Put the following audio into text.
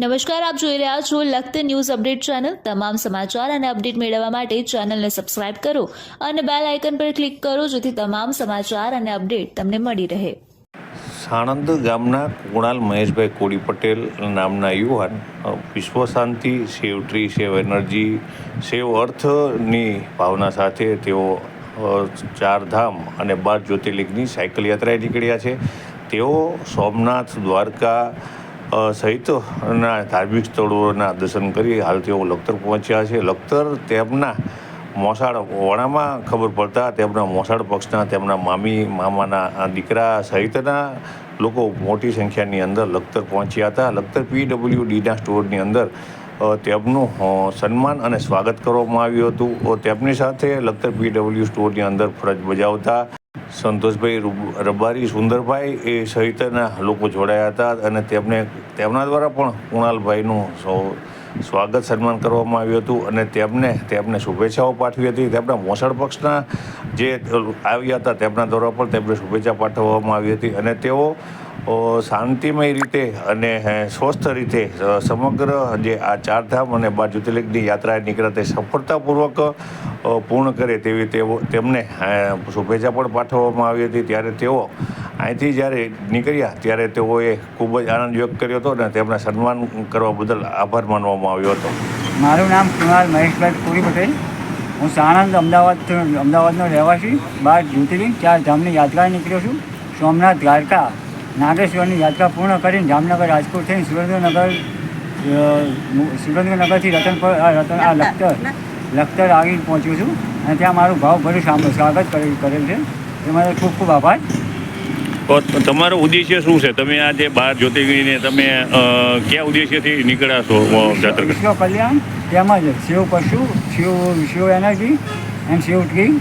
નમસ્કાર, આપ જોઈ રહ્યા છો લખત ન્યૂઝ અપડેટ ચેનલ. તમામ સમાચાર અને અપડેટ મેળવવા માટે ચેનલને સબસ્ક્રાઇબ કરો અને બેલ આઇકન પર ક્લિક કરો જેથી તમામ સમાચાર અને અપડેટ તમને મળી રહે. સાણંદ ગામના કુણાલ મહેશભાઈ કોડી પટેલ નામના યુવાન વિશ્વ શાંતિ સેવ ટ્રી, સેવ એનર્જી, સેવ અર્થની ભાવના સાથે તેઓ ચારધામ અને બાર જ્યોતિર્લિંગની સાયકલ યાત્રાએ નીકળ્યા છે. તેઓ સોમનાથ દ્વારકા સહિતના ધાર્મિક સ્થળોના દર્શન કરી હાલ તેઓ લખતર પહોંચ્યા છે. લખતર તેમના મોસાળ વણામાં ખબર પડતા તેમના મોસાળ પક્ષના તેમના મામી, મામાના દીકરા સહિતના લોકો મોટી સંખ્યાની અંદર લખતર પહોંચ્યા હતા. લખતર પીડબ્લ્યુડીના સ્ટોરની અંદર તેમનું સન્માન અને સ્વાગત કરવામાં આવ્યું હતું. તેમની સાથે લખતર પીડબ્લ્યુ સ્ટોરની અંદર ફરજ બજાવતા સંતોષભાઈ રૂબ- રબારી સુંદરભાઈ એ સહિતના લોકો જોડાયા હતા અને તેમને, તેમના દ્વારા પણ કુણાલભાઈનું સૌ- સ્વાગત સન્માન કરવામાં આવ્યું હતું અને તેમને તેમને શુભેચ્છાઓ પાઠવી હતી. તેમના મોસાળ પક્ષના જે આવ્યા હતા તેમના દ્વારા પણ તેમને શુભેચ્છા પાઠવવામાં આવી હતી અને તેઓ શાંતિમય રીતે અને સ્વસ્થ રીતે સમગ્ર જે આ ચારધામ અને બાર જ્યોતિર્લિંગની યાત્રાએ નીકળ્યા તે સફળતાપૂર્વક પૂર્ણ કરે તેવી તેઓ, તેમને શુભેચ્છા પણ પાઠવવામાં આવી હતી. ત્યારે તેઓ અહીંથી જ્યારે નીકળ્યા, ત્યારે તેઓએ ખૂબ જ આનંદ વ્યક્ત કર્યો હતો અને તેમના સન્માન કરવા બદલ આભાર માનવામાં આવ્યો હતો. મારું નામ કુણાલ મહેશભાઈ પુરી પટેલ. હું સાણંદ અમદાવાદ અમદાવાદનો રહેવાસી. બાર જ્યોતિર્લિંગ, ચાર ધામની યાત્રાએ નીકળ્યો છું. સોમનાથ દ્વારકા, નાગેશ્વરની યાત્રા પૂર્ણ કરીને જામનગર, રાજકોટ થઈને સુરેન્દ્રનગર સુરેન્દ્રનગરથી રતનપર રતન, આ લખતર લખતર આવી પહોંચ્યો છું. અને ત્યાં મારું ભાવભર્યું સ્વાગત કરેલ છે. એ માટે ખૂબ ખૂબ આભાર. તો તમારો ઉદ્દેશ્ય શું છે? તમે આ જે બાર જ્યોતિર્ગીને તમે કયા ઉદ્દેશ્યથી નીકળ્યા છો કરવા? વિશ્વ કલ્યાણ તેમજ શિવ પશુ, Shiv Shiv energy, and Shiv tree